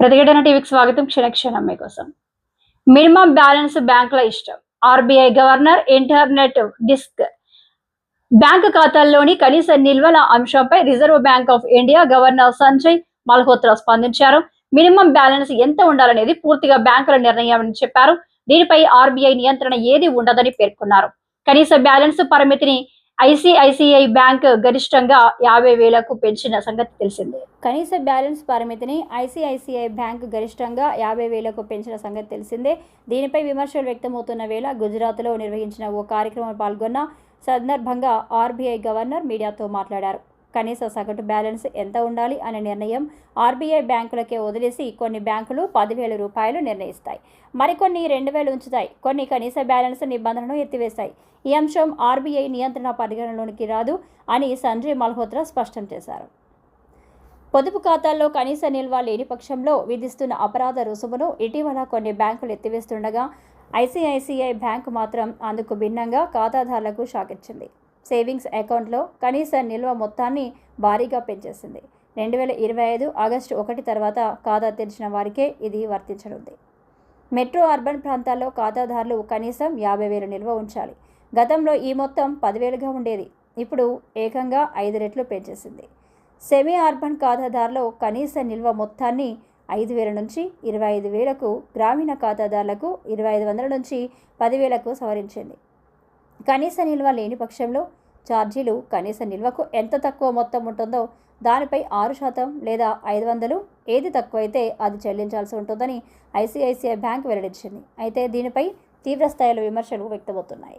ప్రతిఘటన టీవీకి స్వాగతం. క్షణక్షణం మీకోసం. మినిమం బ్యాలెన్స్ బ్యాంకుల ఇష్టం. RBI governor internet desk. Bank ఖాతాల్లోని కనీస నిల్వల అంశంపై Reserve Bank of India governor Sanjay Malhotra స్పందించారు. మినిమం బ్యాలెన్స్ ఎంత ఉండాలనేది పూర్తిగా బ్యాంకుల నిర్ణయం అని చెప్పారు. దీనిపై ఆర్బీఐ నియంత్రణ ఏది ఉండదని పేర్కొన్నారు. కనీస బ్యాలెన్స్ పరిమితిని ఐసిఐసిఐ బ్యాంక్ గరిష్టంగా యాభై వేలకు పెంచిన సంగతి తెలిసిందే. కనీస బ్యాలెన్స్ పరిమితిని ఐసిఐసిఐ బ్యాంక్ గరిష్టంగా యాభై వేలకు పెంచిన సంగతి తెలిసిందే. దీనిపై విమర్శలు వ్యక్తమవుతున్న వేళ గుజరాత్లో నిర్వహించిన ఓ కార్యక్రమం పాల్గొన్న సందర్భంగా ఆర్బీఐ గవర్నర్ మీడియాతో మాట్లాడారు. కనీస సగటు బ్యాలెన్స్ ఎంత ఉండాలి అనే నిర్ణయం ఆర్బీఐ బ్యాంకులకే వదిలేసి కొన్ని బ్యాంకులు పదివేల రూపాయలు నిర్ణయిస్తాయి. మరికొన్ని రెండు వేలు ఉంచుతాయి. కొన్ని కనీస బ్యాలెన్స్ నిబంధనను ఎత్తివేస్తాయి. ఈ అంశం ఆర్బీఐ నియంత్రణ పరిగణలోనికి రాదు అని సంజయ్ మల్హోత్రా స్పష్టం చేశారు. పొదుపు ఖాతాల్లో కనీస నిల్వ లేని పక్షంలో విధిస్తున్న అపరాధ రుసుమును ఇటీవల కొన్ని బ్యాంకులు ఎత్తివేస్తుండగా ఐసిఐసిఐ బ్యాంకు మాత్రం అందుకు భిన్నంగా ఖాతాదారులకు షాకిచ్చింది సేవింగ్స్ అకౌంట్లో కనీస నిల్వ మొత్తాన్ని భారీగా పెంచేసింది. రెండు వేల ఇరవై ఐదు ఆగస్టు ఒకటి తర్వాత ఖాతా తెరిచిన వారికే ఇది వర్తించనుంది. మెట్రో అర్బన్ ప్రాంతాల్లో ఖాతాదారులు కనీసం యాభై వేలు నిల్వ ఉంచాలి. గతంలో ఈ మొత్తం పదివేలుగా ఉండేది. ఇప్పుడు ఏకంగా ఐదు రెట్లు పెంచేసింది. సెమీ అర్బన్ ఖాతాదారులో కనీస నిల్వ మొత్తాన్ని ఐదు వేల నుంచి ఇరవై ఐదు వేలకు గ్రామీణ ఖాతాదారులకు ఇరవై ఐదు వందల నుంచి పదివేలకు సవరించింది. కనీస నిల్వ లేని పక్షంలో ఛార్జీలు కనీస నిల్వకు ఎంత తక్కువ మొత్తం ఉంటుందో దానిపై ఆరు శాతం లేదా ఐదు వందలు ఏది తక్కువైతే అది చెల్లించాల్సి ఉంటుందని ఐసిఐసిఐ బ్యాంక్ వెల్లడించింది. అయితే దీనిపై తీవ్రస్థాయిలో విమర్శలు వ్యక్తమవుతున్నాయి.